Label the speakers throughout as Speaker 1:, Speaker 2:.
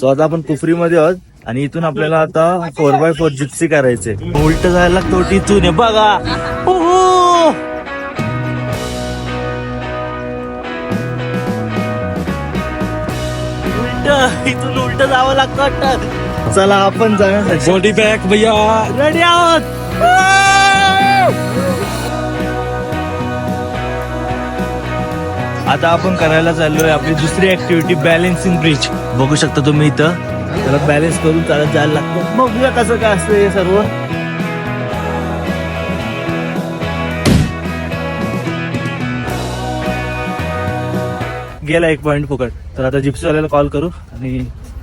Speaker 1: So आता आपण कुफरीमध्ये आहोत आणि इथून आपल्याला आता फोर बाय फोर जिप्सी करायचे. उलट जायला लागतो आहे बघा. इथून उलट जावं लागतं. चला आपण जाण्यासाठी.
Speaker 2: बॉडी बॅग भैया.
Speaker 1: रेडी आहोत? आता आपण करायला चाललोय आपली दुसरी ऍक्टिव्हिटी बॅलेन्सिंग ब्रिज बघू शकता तुम्ही इथं. त्याला बॅलन्स करून चालत जायला लागतं. बघूया कसं काय असतं हे सर्व. गेला एक पॉईंट फुकट. तर आता जिप्सीवाल्याला कॉल करू आणि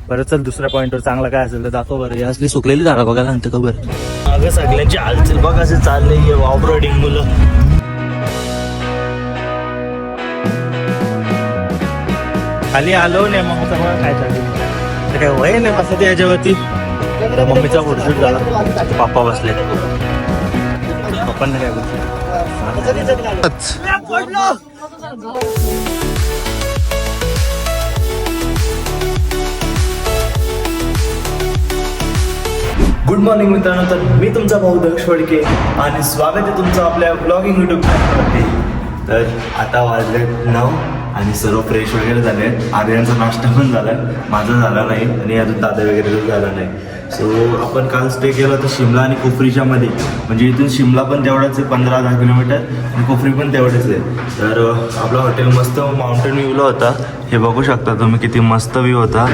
Speaker 1: परत चल दुसऱ्या पॉईंटवर चांगला काय असेल तर दाखव बरं. हे असली सुकलेली झाडं बघायला सांगते का बरं? अगं सगळ्यांची हालचाल बघ असे चालले ऑफ रोडिंग मुलं. खाली आलो नाही मग सगळं काय चालू ते काय वय नाही बसत ते याच्यावरती. तर मम्मीचा फोटोशूट झाला. पप्पा बसले पप्पांना काय बसले गुड मॉर्निंग मित्रांनो. तर मी तुमचा भाऊ दक्ष फडके आणि स्वागत आहे तुमचं आपल्या ब्लॉगिंग युट्यूब चॅनलवरती तर आता वाजले नऊ. आणि सर्व फ्रेश वगैरे झाले आर्यांचा नाश्ता पण झाला माझा झाला नाही आणि अजून दादा वगैरे पण झाला नाही. सो आपण काल स्टे केला तर शिमला आणि कुफरीच्या मध्ये. म्हणजे इथून शिमला पण तेवढाच आहे पंधरा दहा किलोमीटर. आणि कुफरी पण तेवढेच आहे. तर आपलं आपला हॉटेल मस्त माउंटेन व्ह्यूला होता. हे बघू शकता तुम्ही किती मस्त व्ह्यू होता.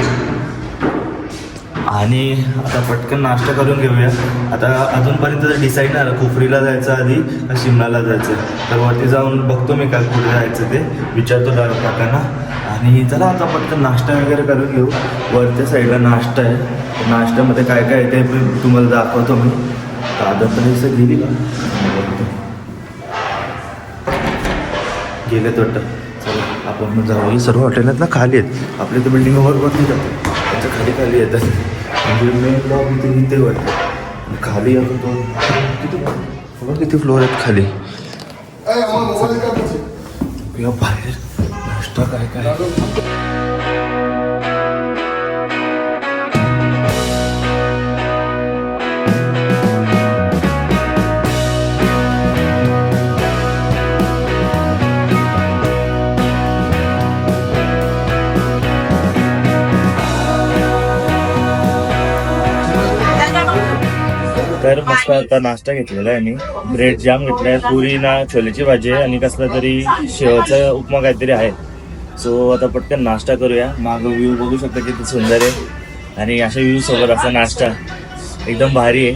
Speaker 1: आणि आता पटकन नाश्ता करून घेऊया. आता अजूनपर्यंत डिसाईड नाही झालं कुफरीला जायचं आधी का शिमलाला जायचं? तर वरती जाऊन बघतो मी काय कुठे जायचं ते. विचारतो डायरेक्ट काकांना. आणि चला आता पटकन नाश्ता वगैरे करून घेऊ. वरच्या साईडला नाश्ता आहे. नाश्त्यामध्ये काय काय आहे ते तुम्हाला दाखवतो मी. दादा तर दिवस गेली का? बघतो. वाटतं चला आपण जाऊ सर्व हॉटेल ना खाली आहेत. आपल्या तर बिल्डिंगवर वरती जातो. खाली खाली येतात. म्हणजे मेन ब्लॉक इथे इथे वाटतं. खाली आपण तो किती बघा किती फ्लोअर आहेत खाली. या बाहेर नाश्ता काय काय? तर मस्त आता नाश्ता घेतलेला आहे मी. ब्रेड जाम घेतलाय पुरी ना छोलेची भाजी आहे आणि कसला तरी शेवचा उपमा काहीतरी आहे. सो आता पटकन नाश्ता करूया. माग व्ह्यू बघू शकता किती सुंदर आहे. आणि अशा व्ह्यू सोबत असा नाश्ता एकदम भारी आहे.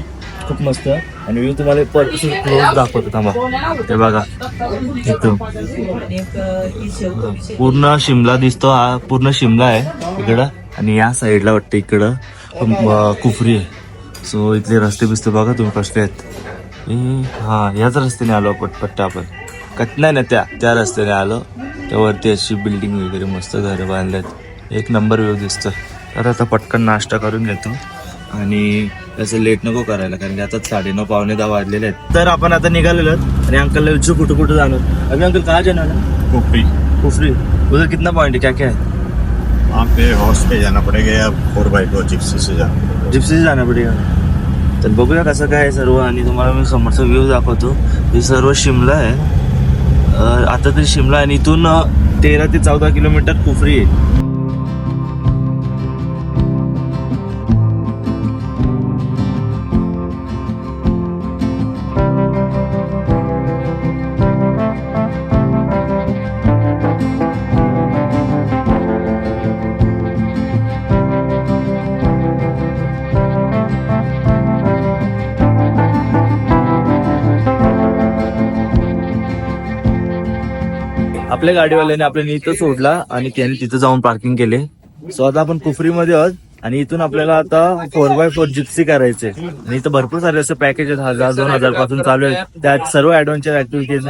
Speaker 1: खूप मस्त. आणि व्ह्यू तुम्हाला परत क्लोज दाखवतो थांबा. ते बघा. एकदम पूर्ण शिमला दिसतो हा. पूर्ण शिमला आहे इकडं. आणि या साईडला वाटतं इकडं. कुफरी आहे. सो इथले रस्ते बिस्ते बघा तुम्ही कसले आहेत. हा याच रस्त्याने आलो आपण पट्टा आपण कट नाही ना त्या त्या रस्त्याने आलो. त्यावरती अशी बिल्डिंग वगैरे मस्त घरं बांधल्यात एक नंबर व्यू दिसतं. तर आता पटकन नाश्ता करून घेतो. आणि असं लेट नको करायला कारण की आता साडेनऊ पावणे दहा वाजलेले आहेत. तर आपण आता निघालेलो आणि अंकलला विचारू कुठं कुठं जाणार. अभी अंकल जाना है
Speaker 2: कुफरी
Speaker 1: कुफरी उधर कितना पॉइंट है क्या क्या है
Speaker 2: वहाँ पे हॉर्स पे जाना पड़ेगा या फोर बाई फोर जिप्सी से जाना
Speaker 1: जिप्सी से तर बघूया कसं काय आहे सर्व आणि तुम्हाला मी समोरचा व्ह्यू दाखवतो. हे सर्व शिमला आहे. आता तरी शिमला आणि इथून तेरा ते चौदा किलोमीटर कुफरी आहे. आपल्या गाडीवाल्याने आपल्याला इथं सोडला आणि त्याने तिथं जाऊन पार्किंग केले. सो आता आपण कुफरीमध्ये आहोत आणि इथून आपल्याला आता फोर बाय फोर जिप्सी करायचे आणि इथं भरपूर सारे असे पॅकेज आहेत. हजार दोन हजारपासून चालू आहेत. त्यात सर्व ऍडव्हेंचर ऍक्टिव्हिटीज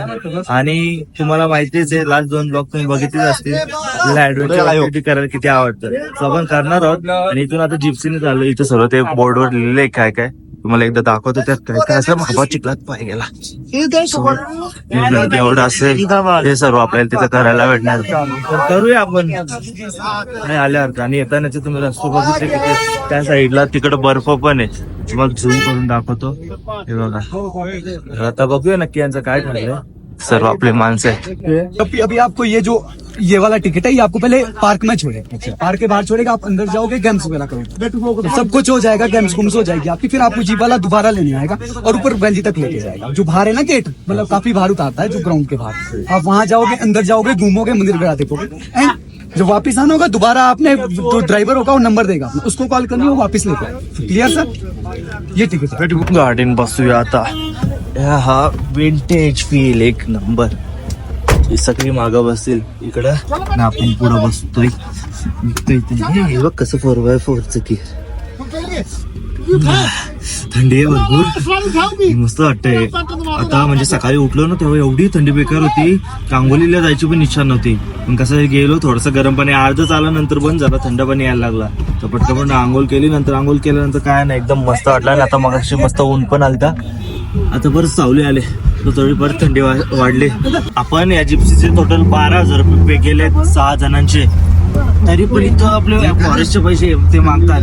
Speaker 1: आणि तुम्हाला माहितीच आहे लास्ट दोन ब्लॉग तुम्ही बघितलेच असतील आपल्याला ऍडव्हेंचर ऍक्टिव्हिटी करायला किती आवडतं. सो आपण करणार आहोत. आणि इथून आता जिप्सीने चालू इथं सर्व ते बोर्डवर लिहिलंय काय काय. तुम्हाला एकदा दाखवतो त्यात काय काय असं बाबा चिखलात पाय गेला एवढं असेल हे सर्व आपल्याला तिथं करायला भेटणार. करूया आपण. नाही आल्यावर आणि येतानाचे तुम्ही रस्ते बघितले की ते- त्या साईडला तिकडे बर्फ पण आहे. मग झूम करून दाखवतो. हे बघा. आता बघूया नक्की यांचं काय ठरलंय. सर्व आपले माणसं आहेत
Speaker 3: अभी अभी आपको ये जो ये वाला टिकट है ये आपको पहले पार्क में छोड़े। पार्क के बाहर छोड़ेगा आप अंदर जाओगे गेम्स वगैरह करोगे। सब कुछ हो जाएगा गेम्स गुम्स हो जाएगी आपकी फिर आपको जीप वाला दोबारा लेने आएगा और ऊपर वैली तक लेके जाएगा। जो बाहर है ना गेट मतलब काफ़ी बाहर उतारता है जो ग्राउंड के बाहर। आप वहाँ जाओगे अंदर जाओगे घूमोगे मंदिर वगैरह देखोगे। एंड जब वापस आना होगा दोबारा आपने जो ड्राइवर होगा वो नंबर देगा उसको कॉल करनी हो वापस लेकर क्लियर सर ये टिकट
Speaker 1: गाडीन बसूया आता हा विंटेज फील एक नंबर ही सगळी मागं बसतील. इकडं. ना आपण पुढं बसतोय. हे बघ कसं फोर बाय फोरच की. थंडी आहे भरपूर. मस्त वाटतंय. आता म्हणजे सकाळी उठलो ना तेव्हा एवढी थंडी बेकार होती. कांगोलीला जायची पण इच्छा नव्हती. पण कसं गेलो थोडंसं गरम पाणी अर्धच आल्यानंतर बंद झाला थंड पाणी यायला लागला. तर पटकन पण आंघोळ केली नंतर आंघोळ केल्यानंतर काय नाही एकदम मस्त वाटलं. आणि आता मग मस्त ऊन पण आलता. आता परत सावली आले. तर थोडी परत थंडी वा- वाढली. आपण या जिप्सीचे टोटल बारा हजार रुपये पे केले सहा जणांचे. तरी पण इथं आपले फॉरेस्टचे पैसे ते मागतात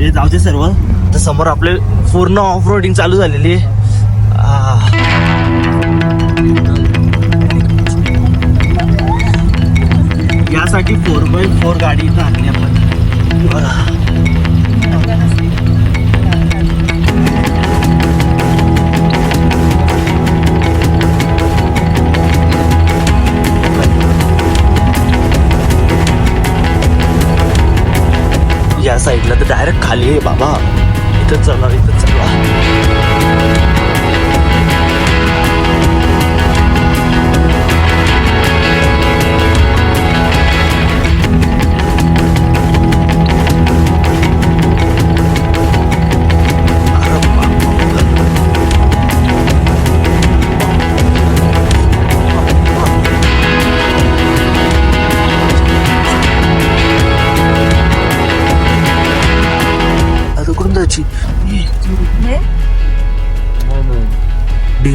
Speaker 1: हे जाऊ दे सर्व. तर समोर आपले पूर्ण ऑफ रोडिंग चालू झालेली आहे. यासाठी फोर बाय फोर गाडी इथं आणली आपण. साईडला तर डायरेक्ट खाली आहे बाबा. इथं चला इथं चला.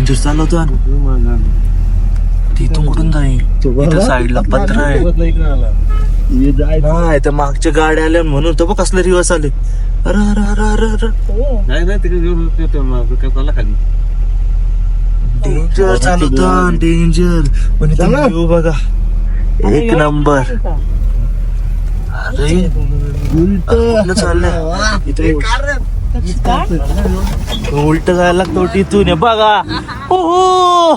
Speaker 1: डेंजर चालवतो तिथून कुठून जाईल? इथं साईडला पत्र आहे. नाही तर मागच्या गाड्या आल्या म्हणून तर बघ कसलं रिवर्स आले. अरे अरे अरे अरे अरे डेंजर चालवतो डेंजर पण इथं view बघा. एक नंबर अरे. चाललंय. इथे उलट जायला लागतो तिथून. बघा. ओहो!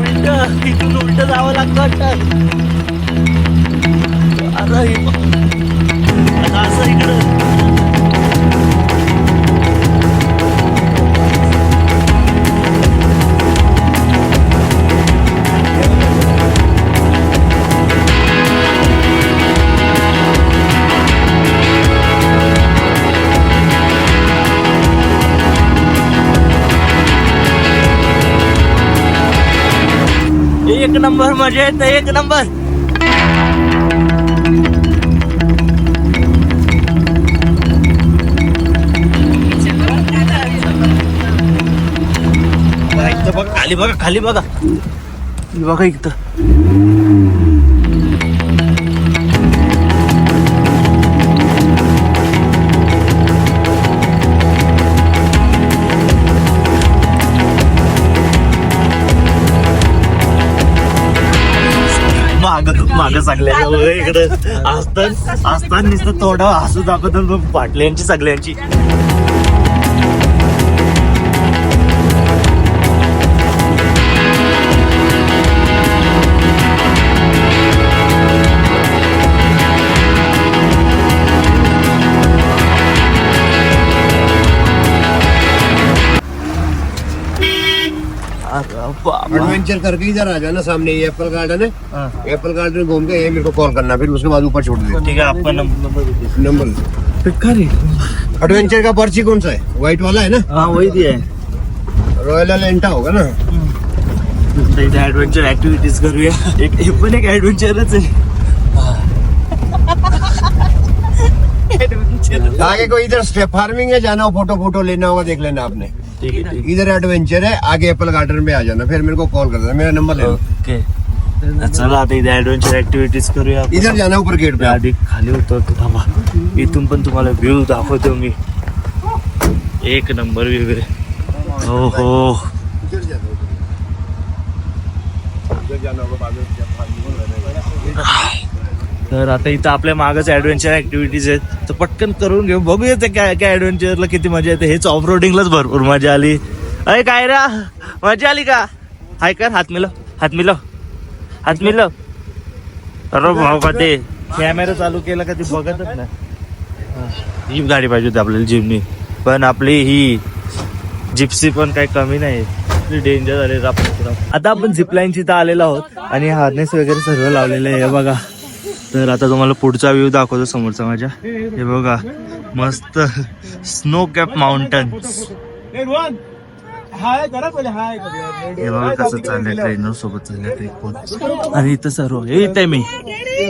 Speaker 1: उलट तिथून उलट जावं लागतं अरे एक नंबर मजा येत एक नंबर. बघा खाली बघा खाली बघा. बघा इथं. माग सगळ्या इकडं. असतात असतात नुसतं थोडं हसू दाखवतात पाटल्यांची सगळ्यांची.
Speaker 4: एडवेंचर करके इधर आ जाना सामने ये एप्पल गार्डन है
Speaker 1: हाँ,
Speaker 4: एप्पल गार्डन घूम के ये मेरे को कॉल करना फिर उसके बाद ऊपर छोड़ देना
Speaker 1: ठीक है आपका नंबर
Speaker 4: नंबर एडवेंचर का पर्ची कौन सा है? व्हाइट वाला है ना?
Speaker 1: हाँ वही दिया है।
Speaker 4: रॉयल एलेंटा होगा ना?
Speaker 1: ऍडव्हेंचर ऍक्टिव्हिटीज करूया एक हे। पण एक ऍडव्हेंचरच आहे
Speaker 4: आगे को इधर फ़ार्मिंग है जाना हो फ़ोटो फ़ोटो लेना होगा देख लेना आपने।
Speaker 1: ठीक आहे ठीक
Speaker 4: इधर एडवेंचर है आगे एप्पल गार्डन में आ जाना फिर मेरे को कॉल कर देना मेरा नंबर ले
Speaker 1: ओके चला आता इथे ऍडव्हेंचर ऍक्टिव्हिटीज करूया.
Speaker 4: इधर जाना ऊपर गेट पे।
Speaker 1: आधी खाली उतरतो थांबा इथून पण तुम्हाला व्ह्यू दाखवतो मी। एक नंबर व्ह्यू आहे हो हो। तर आता इथं आपल्या मागच ऍडव्हेंचर ऍक्टिव्हिटीज आहेत. पटकन करून घेऊ बघूया ते काय काय ऍडव्हेंचरला किती मजा येते. हेच ऑफ रोडिंगलाच भरपूर मजा आली. अरे काय रा? मजा आली का? हाय कर हात मिलो हात मिलो हात मिलो अरे भाऊ का ते कॅमेरा चालू केला का ते बघतच नाही. जीप गाडी पाहिजे होती आपल्याला जिमनी पण आपली ही जिप्सी पण काही कमी नाही. डेंजर झाले. आता आपण झिपलाईनची तर आलेलो आहोत आणि हार्नेस वगैरे सर्व लावलेलं आहे. बघा. तर आता तुम्हाला पुढचा व्ह्यू दाखवतो समोरचा माझ्या. हे बघा मस्त स्नो कॅप माउंटन हे बघा कसं चाललंय ट्रेनर सोबत चाललंय ट्रेन आणि इथं सर्व हे इथे मी.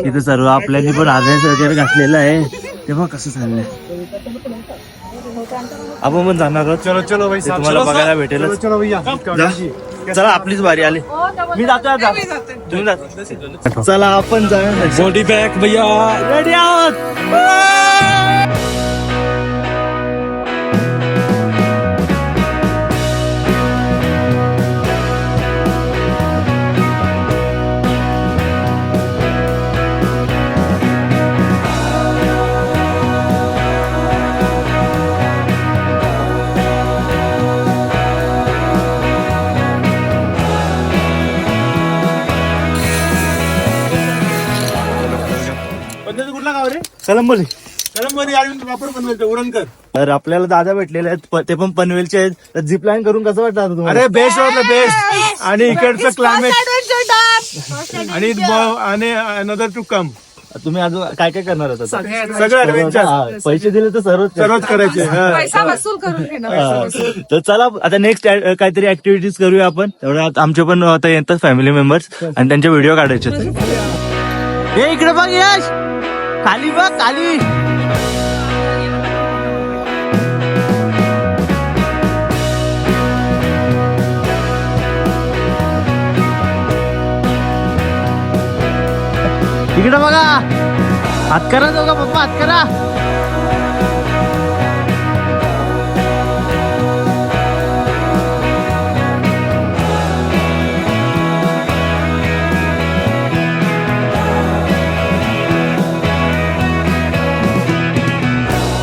Speaker 1: इथं सर्व आपल्याने पण हार्नेस वगैरे घातलेलं आहे. तेव्हा बघा कसं चाललंय. आपण पण जाणार आहोत. चलो चलो भाई तुम्हाला बघायला भेटेल
Speaker 3: चलो भैया
Speaker 1: चला आपलीच बारी आली. मी जातो आता तुम्ही जातो चला आपण जाऊया.
Speaker 3: बॉडी बैक भैया.
Speaker 1: रेडी आहोत कलंबोली
Speaker 3: उरणकर
Speaker 1: तर आपल्याला दादा भेटलेले आहेत प- ते पण पनवेलचे आहेत. तर झिप लाईन करून कसं वाटतं आता तुम्हाला?
Speaker 3: अरे बेस्ट वाटलं बेस्ट आणि इकडचं क्लायमेट आणि ब- आणि अनदर टू कम
Speaker 1: तुम्ही अजून काय काय करणार होता
Speaker 3: सगळं adventure.
Speaker 1: पैसे दिले तर सर्वच करा.
Speaker 3: सर्वच करायचे हा.
Speaker 5: पैसा वसूल करून घेणार
Speaker 1: हा. तर चला आता नेक्स्ट काहीतरी ऍक्टिव्हिटीज करूया आपण. तेवढ्या आत- आमचे पण आता येतात फॅमिली मेंबर्स आणि त्यांचे व्हिडिओ काढायचे हे इकडे बघ यश! काली बघ काली. इकडे बघा. हात करा दोघा पप्पा हात करा.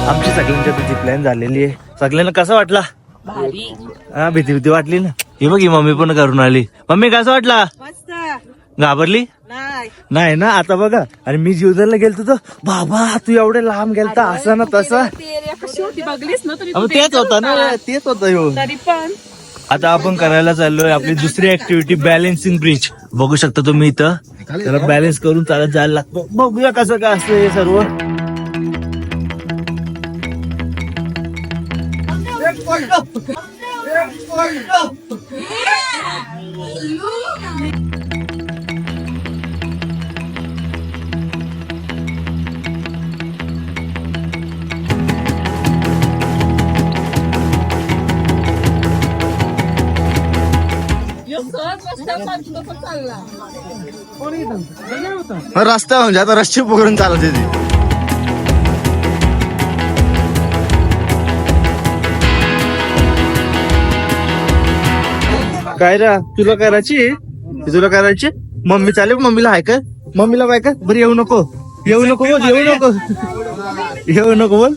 Speaker 1: आमची सगळ्यांच्या तुझी प्लॅन झालेली आहे. सगळ्यांना कसं वाटला?
Speaker 5: भारी.
Speaker 1: हा भीती भीती वाटली ना? ही बघ ही मम्मी पण करून आली. मम्मी कसं वाटला? घाबरली?
Speaker 5: नाही.
Speaker 1: ना? आता बघा. आणि मी जीवदानला गेलतो तर बाबा तू एवढे लांब गेलता. असं ना तसं. तेच होता ना. तेच होतं ह्यो आता आपण करायला चाललोय आपली दुसरी ऍक्टिव्हिटी बॅलेन्सिंग ब्रिज बघू शकता तुम्ही इथं. त्याला बॅलन्स करून चालत जायला लागतं. बघूया कसं काय असतं हे सर्व. रस्ता म्हणजे आता रस्ते पकडून चालत ती काय रा? तुला करायची ती तुला करायची मम्मी चालेल मम्मीला हाय का? मम्मीला बाय का? बरं येऊ नको. येऊ नको बोल येऊ नको. येऊ नको बोल.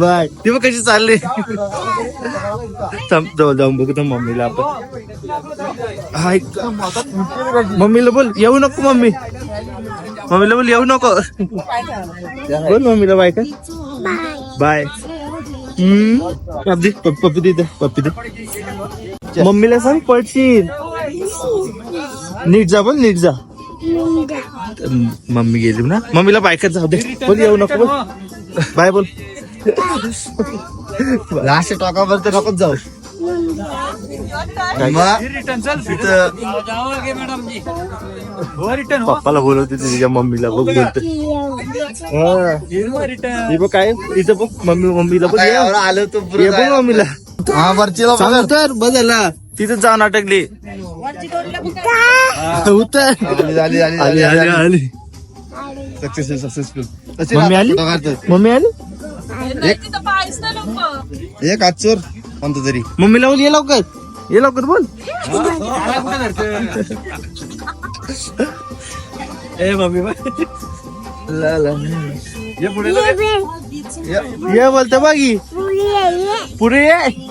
Speaker 1: बाय. ती मग कशी चालली. जाऊ जाऊन बघू तर मम्मीला आपण. हाय का? मम्मीला बोल येऊ नको मम्मी. मम्मीला बोल येऊ नको. बोल मम्मीला बाय का? बाय. हम्म. पप्पी पप्पी दे पप्पी दे. मम्मीला सांग पडशील. नीट जा बोल नीट जा. मम्मी गेली ना? मम्मीला बायकच जाऊ दे. बोल येऊ नको बोल. बाय बोल. लास्ट टॉकावर तर नकोच जाऊ पप्पाला बोलवते तुझ्या मम्मीला बघ बोलते हे बघ काय? इथं बघ मम्मी मम्मीला बघ. ये.
Speaker 4: आलो तो
Speaker 1: मम्मीला.
Speaker 4: हा वरचीला
Speaker 1: सांग तर बदलला. तिथं जाऊन अटकली. उतर.
Speaker 4: झाली झाली
Speaker 1: आली आली आली
Speaker 4: सक्सेसफुल सक्सेसफुल
Speaker 1: मम्मी आली? मम्मी आली?
Speaker 5: लोक
Speaker 4: एक आजचोर कोणतं तरी.
Speaker 1: मम्मीला बोल ये लवकर. ये लवकर बोल. ए मम्मी ला ला. ये पुढे ये बोलते बागी पुढे ये.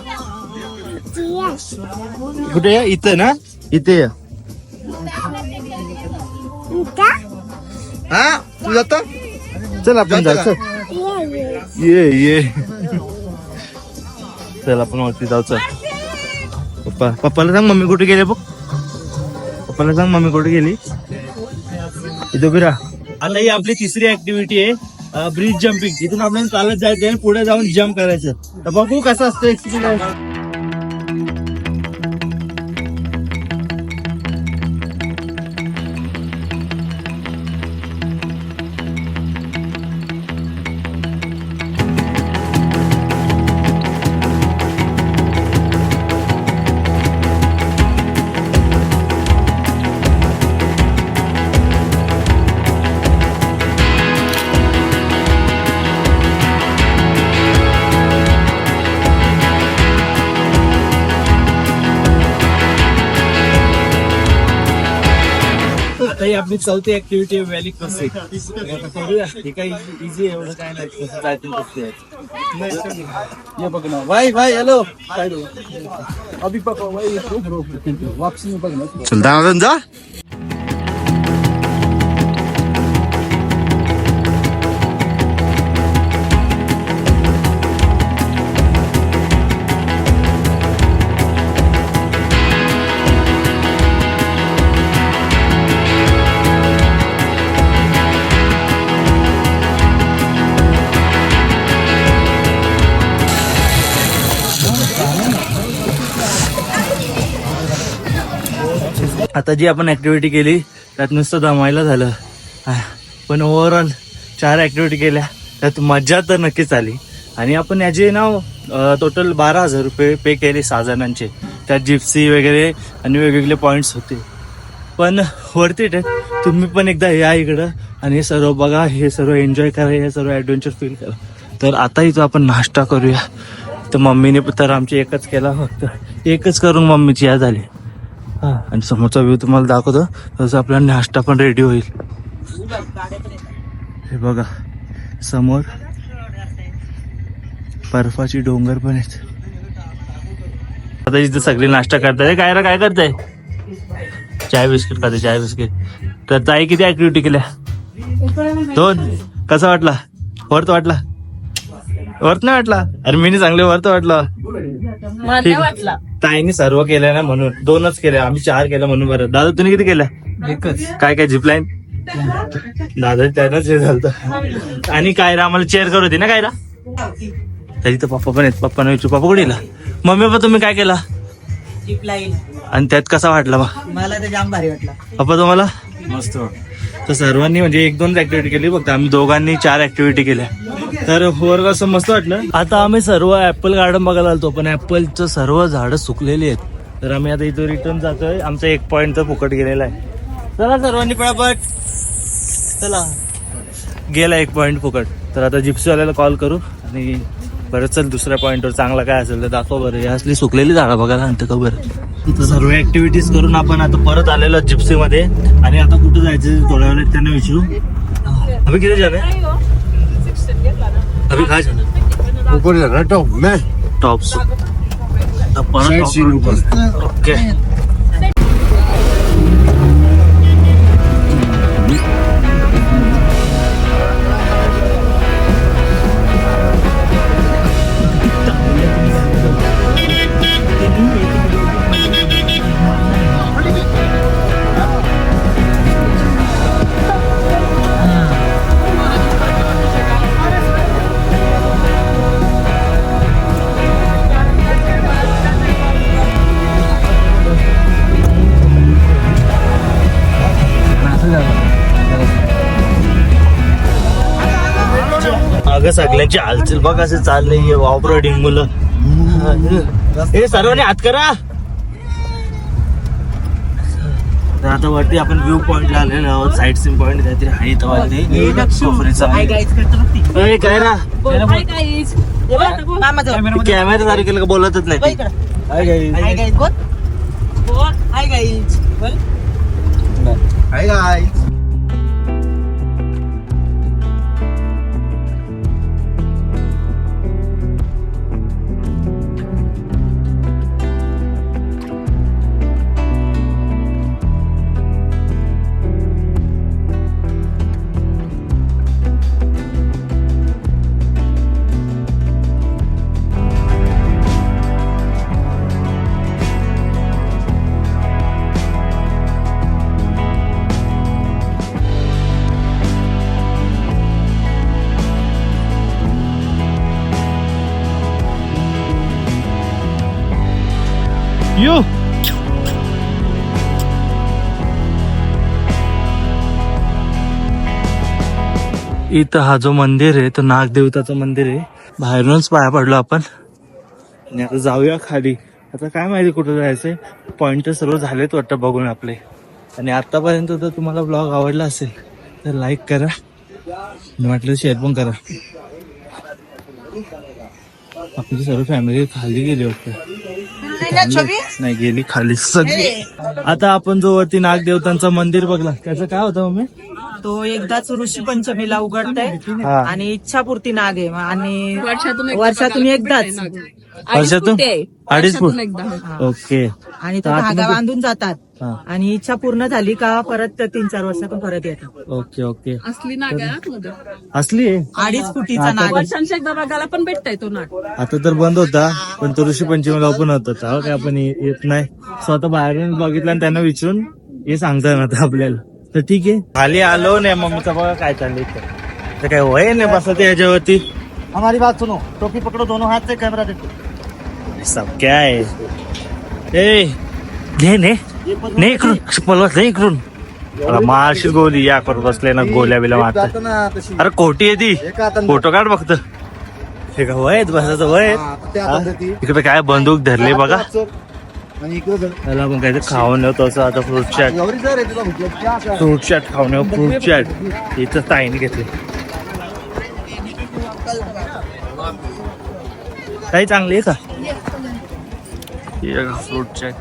Speaker 1: कुठे ये इथं ना? इथे ये.
Speaker 4: हा? तू जातो
Speaker 1: चल आपण चल. ये ये. चल आपण वरती जाऊ चल. पप्पा पप्पाला सांग मम्मी कुठे गेले बघ. पप्पाला सांग मम्मी कुठे गेली. इथं राहा. आता ही आपली तिसरी ऍक्टिव्हिटी आहे ब्रिज जम्पिंग इथून आपल्याला चालत जायचं आणि पुढे जाऊन जम्प करायचं. तर बघू कसं असतं एक्सपिरियन्स आपली चौथी ऍक्टिव्हिटी व्हॅली कसं ठीक है। इजी इझी एवढं काय नाही कसं जायचं कसं आहे
Speaker 3: ये पकड़ो। भाई भाई हेलो अभी भाई वापसी में चलता
Speaker 1: है ना जा आता जी आपण ऍक्टिव्हिटी केली त्यात नुसतं दमायला झालं. पण ओव्हरऑल चार ऍक्टिव्हिटी केल्या त्यात मज्जा तर नक्कीच आली. आणि आपण याचे नाव टोटल बारा हजार रुपये पे केले सहा जणांचे. त्यात जिप्सी वगैरे आणि वेगवेगळे पॉईंट्स होते. पण वरती आहे. तुम्ही पण एकदा या इकडं आणि हे सर्व बघा हे सर्व एन्जॉय करा हे सर्व ॲडव्हेंचर फील करा. तर आता इथं आपण नाश्ता करूया. तर मम्मीने तर आमची एकच केला फक्त. एकच करून मम्मीची या झाली आणि समोरचा व्ह्यू तुम्हाला दाखवतो. तसं आपला नाश्ता पण रेडी होईल. हे बघा. समोर बर्फाची डोंगर पण आहेत. आता इथे सगळे नाश्ता करताय. काय रा काय करताय? चाय बिस्किट खाते चाय बिस्किट. तर ताई किती ऍक्टिव्हिटी केल्या? दोन. कसा वाटला? वर्थ वाटला? वरत नाही वाटला? अरे मी चांगले वर्थ वाटला. ताईने सर्व केल्या ना म्हणून. दोनच केल्या. आम्ही चार केल्या म्हणून बरं. दादा तुम्ही किती केल्या?
Speaker 3: एकच.
Speaker 1: काय काय झिपलाईन दादा त्यानंच हे झालं आणि कायरा आम्हाला चेअर करत होती ना कायरा? तरी तर पप्पा पण आहेत. पप्पा विचारू पप्पा कुठे गेला? मम्मी पप्पा तुम्ही काय केला? आणि त्यात कसा वाटला बा
Speaker 6: मला तर जाम भारी वाटला.
Speaker 1: पप्पा तुम्हाला? मस्त तर सर्वांनी म्हणजे एक दोन ऍक्टिव्हिटी केली. फक्त आम्ही दोघांनी चार ऍक्टिव्हिटी केल्या. तर वर असं मस्त वाटलं. आता आम्ही सर्व ऍपल गार्डन बघायला आलतो पण ऍपलचं सर्व झाडं सुकलेली आहेत. तर आम्ही आता इथं रिटर्न जातोय. आमचा एक पॉईंट तर फुकट गेलेला आहे. चला सर्वांनी पळापट चला. गेला एक पॉईंट फुकट. तर आता जिप्सीवाल्याला कॉल करू आणि बरं चल दुसऱ्या पॉइंटवर चांगला काय असेल तर दाखव बरं. हे असली सुकलेली झाडं बघायला आणतं का बरं. इथं सर्व ऍक्टिव्हिटीज करून आपण आता परत आलेलो जिप्सी मध्ये आणि आता कुठं जायचं थोड्या वेळात त्यांना विचारू. अभि किती जाणे अभि काय जाणे
Speaker 4: ऊपर जाना टॉप में सीन ऊपर.
Speaker 1: ओके सगळ्यांची हालचाल. बघा असं चाललंय ऑफ रोडिंग मुलं. हे सर्वांनी हात करा. तर आता वरती आपण व्ह्यू पॉइंटला आलेलो आहोत. साईड सीन पॉइंट काहीतरी आहे इथं वरती. कोपरीचा
Speaker 6: हाय गाईज करतो बघ ती.
Speaker 1: अरे काय ना. कॅमेरा चालू केलं का बोलतच नाही
Speaker 6: इकडं.
Speaker 1: हाय guys.
Speaker 6: हाय गाईज बोल. बोल हाय गाईज
Speaker 1: इथं हा जो मंदिर आहे तो नागदेवताचं मंदिर आहे. बाहेरूनच पाया पडलो आपण. आणि आता जाऊया खाली. आता काय माहिती कुठं जायचंय? पॉइंट सर्व झालेत वाटतं बघून आपले. आणि आतापर्यंत जर तुम्हाला ब्लॉग आवडला असेल तर लाईक करा. आणि वाटलं शेअर पण करा. आपली सर्व फॅमिली खाली गेली वाटतं. नाही गेली खाली सगळी. आता आपण जो वरती नागदेवतांचं मंदिर बघला त्याचं काय होतं मम्मी?
Speaker 6: तो एकदाच ऋषी पंचमीला उघडतय
Speaker 1: हा.
Speaker 6: आणि इच्छापूर्ती नाग आहे. आणि
Speaker 5: वर्षातून एकदा
Speaker 6: वर्षातून. एकदाच.
Speaker 1: वर्षातून
Speaker 5: फुटे आहे.
Speaker 1: अडीच फूट.
Speaker 5: वर्षातून एकदा.
Speaker 1: ओके.
Speaker 6: आणि तो धागा बांधून जातात.
Speaker 1: हा.
Speaker 6: आणि इच्छा पूर्ण झाली का परत तीन चार वर्षातून परत येतात.
Speaker 1: Okay okay.
Speaker 5: असली नाग आहे आतमध्ये.
Speaker 1: असली? आहे
Speaker 6: अडीच फुटीचा नाग आहे.
Speaker 5: वर्षांच्या एकदा बघायला पण भेटताय तो नाग.
Speaker 1: आता तर बंद होता पण तो ऋषी पंचमीला ओपन होता. तेव्हा काय आपण ये- येत नाही. स्वतः बाहेरून बघितलं आणि त्यांना विचारून हे सांगता येणार आता आपल्याला. तर ठीक आहे. खाली आलो नाही मम्मीचा बघा काय चाललंय इथं. तर काय वय नाही बसत याच्यावरती.
Speaker 3: हमारी बात सुनो. टोपी पकड़ो दोनों हाथ से कैमरा देखो.
Speaker 1: सब क्या है? ए घे ने नाही इकडून पलवत नाही इकडून. गोली या करून बसले ना गोल्या बिल्या मारत.
Speaker 4: ना
Speaker 1: अरे खोटी आहे ती. फोटो काढ फक्त. हे का वय बसायचं वय.
Speaker 4: हा, ती.
Speaker 1: इकडे काय बंदूक धरले बघा.
Speaker 4: आणि इकडे
Speaker 1: त्याला पण काहीतरी खाऊन येतो असं आता फ्रूट चाट? फ्रूट चाट खाऊन येऊ फ्रूट चाट इथं ताईने घेतले. काही चांगली आहे का? फ्रूट चाट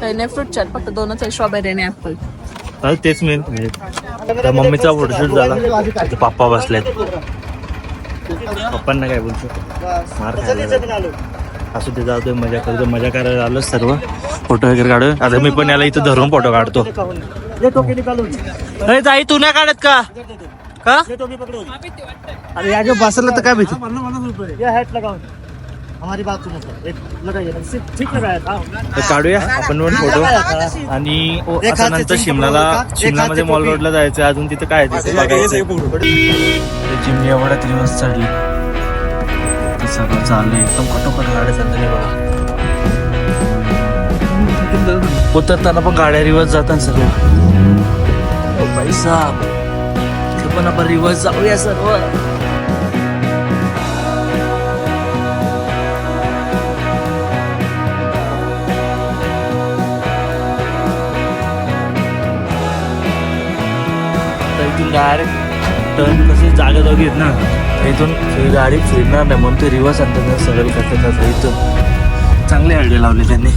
Speaker 5: काही नाही फ्रूट चाट फक्त दोनच आहे स्ट्रॉबेरी आणि ऍपल
Speaker 1: चालेल तेच मेन तर मम्मीचा फोटोशूट झाला. तिथे पप्पा बसलेत. पप्पांना काय बोलतो मार खायला असू ते दे मजा करतो मजा करायला आलो सर्व. फोटो वगैरे काढू. आता मी पण याला इथं धरून फोटो काढतो. अरे ताई तू नाही काढत का? का? अरे या जो बसला तर काय भीती?
Speaker 3: हमारी बात
Speaker 1: काढूया. आपण पण फोटो. आणि असं नंतर शिमलाला शिमलामध्ये मॉल. रोडला जायचं अजून तिथं काय चिमणी एवढ्या दिवस चढली. सगळं चाललंय एकदम कटोकट गाड्या चालल्या बघा उतरताना पण गाड्या रिवर्स जातात सर्व पैसा ते पण आपण रिवर्स जाऊया सर्व. डायरेक्ट टर्न कसे जागा जागी आहेत ना. इथून ही गाडी फिरणार नाही म्हणून ते रिव्हर्स आणतात सगळं करतात. आता इथून चांगले आयडिया लावले त्यांनी.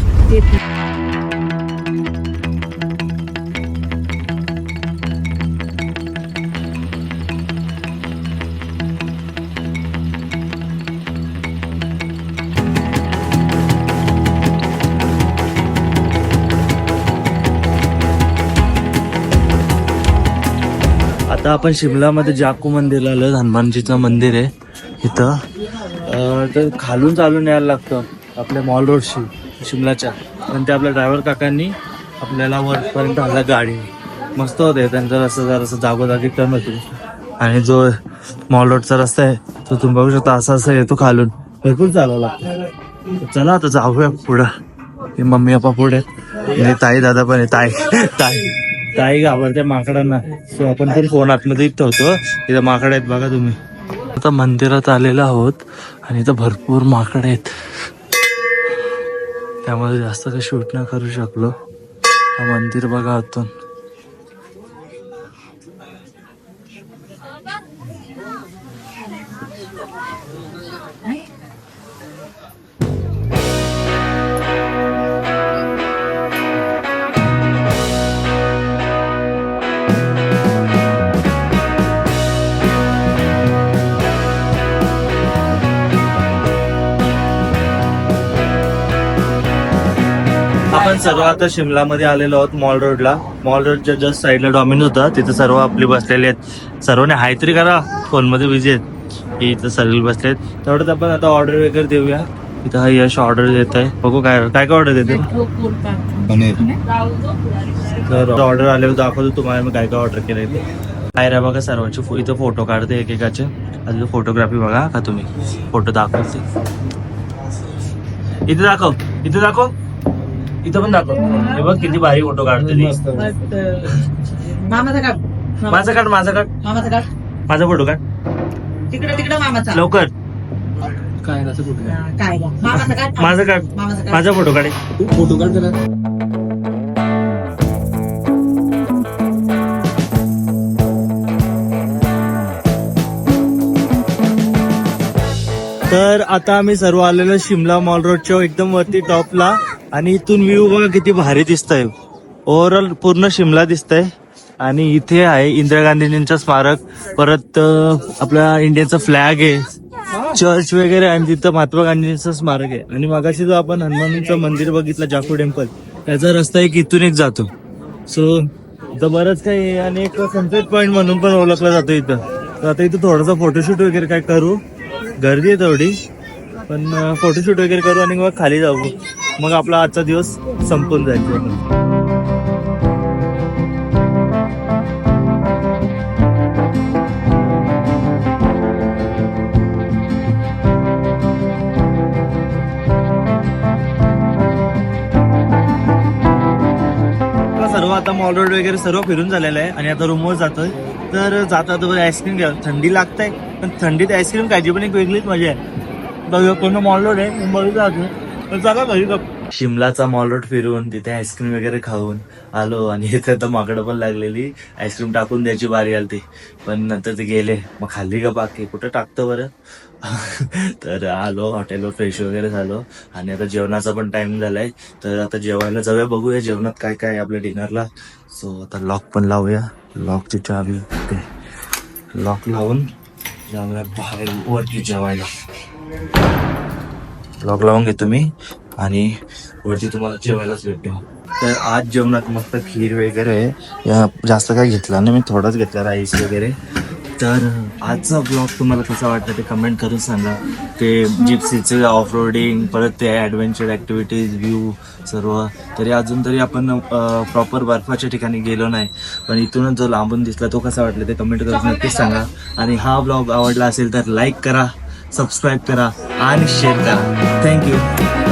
Speaker 1: आपण शिमलामध्ये जाकू मंदिरला आलो हनुमानजीचं मंदिर आहे इथं. तर खालून चालून यायला लागतं आपल्या मॉल रोडशी शिमलाच्या. पण ते आपल्या ड्रायव्हर काकांनी आपल्याला वरपर्यंत आला गाडी. मस्त होते त्यांचा रस्ता जरासा जागोजागी टर्न होते. आणि जो मॉल रोडचा रस्ता आहे तो तुम्ही बघू शकता. असा असा येतो खालून. भरपूर चालावं लागतं. चला आता जाऊया पुढं. हे मम्मी पप्पा पुढे आहेत. आणि ताई दादा पण आहे ताई ताई. ताई घाबरते माकडांना. सो आपण पण फोन आतमध्ये होतो. इथं माकड आहेत बघा तुम्ही. आता मंदिरात आलेलो आहोत आणि इथं भरपूर माकड आहेत. त्यामध्ये जास्त काही शूट नाही करू शकलो. हा मंदिर बघा आतून. सर्व आता शिमलामध्ये आलेलो आहोत मॉल रोडला. मॉल रोडच्या जस्ट साईडला डॉमिनोज होता. तिथे सर्व आपली बसलेले आहेत. सर्वांनी हाय तरी करा. फोनमध्ये बिझी आहेत. हे इथं सर्व बसले आहेत तेवढंच आपण आता ऑर्डर वगैरे देऊया. इथं हा यश ऑर्डर देत आहे. बघू काय काय काय ऑर्डर देते? तर ऑर्डर आले दाखवतो तुम्हाला मी काय काय ऑर्डर ते. काय रे बघा सर्वांचे. फो- इथं फोटो काढते एकेकाचे. अजून फोटोग्राफी बघा का तुम्ही. फोटो दाखवते. इथे दाखव. इथे दाखव. इथं पण दाखव. हे बघ किती भारी फोटो काढते ती.
Speaker 6: uh, मामाचा काढ.
Speaker 1: माझा काढ माझा काढ.
Speaker 6: मामाचा काढ.
Speaker 1: माझा फोटो काढ.
Speaker 6: तिकडे तिकडे मामाचा.
Speaker 1: लवकर.
Speaker 3: काय असं
Speaker 6: काय? मामाचा काढ.
Speaker 1: माझा काढ. माझा फोटो काढ.
Speaker 3: फोटो काढ जरा.
Speaker 1: तर आता आम्ही सर्व आलेलो शिमला मॉल रोडच्या एकदम वरती टॉपला आणि इथून व्ह्यू बघा किती भारी दिसतंय. ओव्हरऑल पूर्ण शिमला दिसतंय. आणि इथे आहे इंदिरा गांधीजींचं स्मारक. परत आपला इंडियाचा फ्लॅग आहे. चर्च वगैरे आणि तिथं महात्मा गांधींचं स्मारक आहे. आणि मगाशी जो आपण हनुमानचं मंदिर बघितलं जाकू टेम्पल त्याचा रस्ता एक इथून एक जातो. सो इथं बरंच काही आणि एक सनसेट पॉईंट म्हणून पण ओळखला जातो इथं. तर आता इथं थोडासा फोटोशूट वगैरे काय करू. गर्दी आहे तेवढी. पण फोटोशूट वगैरे करू आणि मग खाली जाऊ. मग आपला आजचा दिवस संपून जाईल. सर्व आता मॉल रोड वगैरे सर्व फिरून झालेलं आहे आणि आता रूमवर जातोय. तर जाता तर आईस्क्रीम घ्या. थंडी लागते. पण थंडीत आईस्क्रीम खायची पण एक वेगळीच मजा आहे. बघ पूर्ण मॉल रोड आहे. मुंबईला जातो चला घरी शिमलाचा मॉल रोड फिरून तिथे आईस्क्रीम वगैरे खाऊन आलो आणि इथे तर माकडं पण लागलेली. आईस्क्रीम टाकून द्यायची बारी आली ती पण नंतर ते गेले. मग खाल्ली का बाकी? कुठं टाकतं बरं? तर आलो हॉटेलवर फ्रेश वगैरे झालो. आणि आता जेवणाचा पण टाइम झालाय. तर आता जेवायला जाऊया बघूया जेवणात काय काय आपल्या डिनरला सो आता लॉक पण लावूया. लॉकची चावी ते लॉक लावून जाऊया बाहेर वरती जेवायला. लॉक लावून घेतो मी आणि वरती तुम्हाला जेवायलाच भेटतो तर आज जेवणात मस्त खीर वगैरे जास्त काय घेतला नाही मी थोडाच घेतला राईस वगैरे. तर आजचा ब्लॉग तुम्हाला कसा वाटतं ते कमेंट करून सांगा. ते जिप्सीचे ऑफ रोडिंग परत ते ॲडव्हेंचर ॲक्टिव्हिटीज व्ह्यू सर्व. तरी अजून तरी आपण प्रॉपर बर्फाच्या ठिकाणी गेलो नाही. पण इथूनच जो लांबून दिसला तो कसा वाटला ते कमेंट करून नक्कीच सांगा. आणि हा ब्लॉग आवडला असेल तर लाईक करा. सबस्क्राईब करा आणि शेअर करा. थँक्यू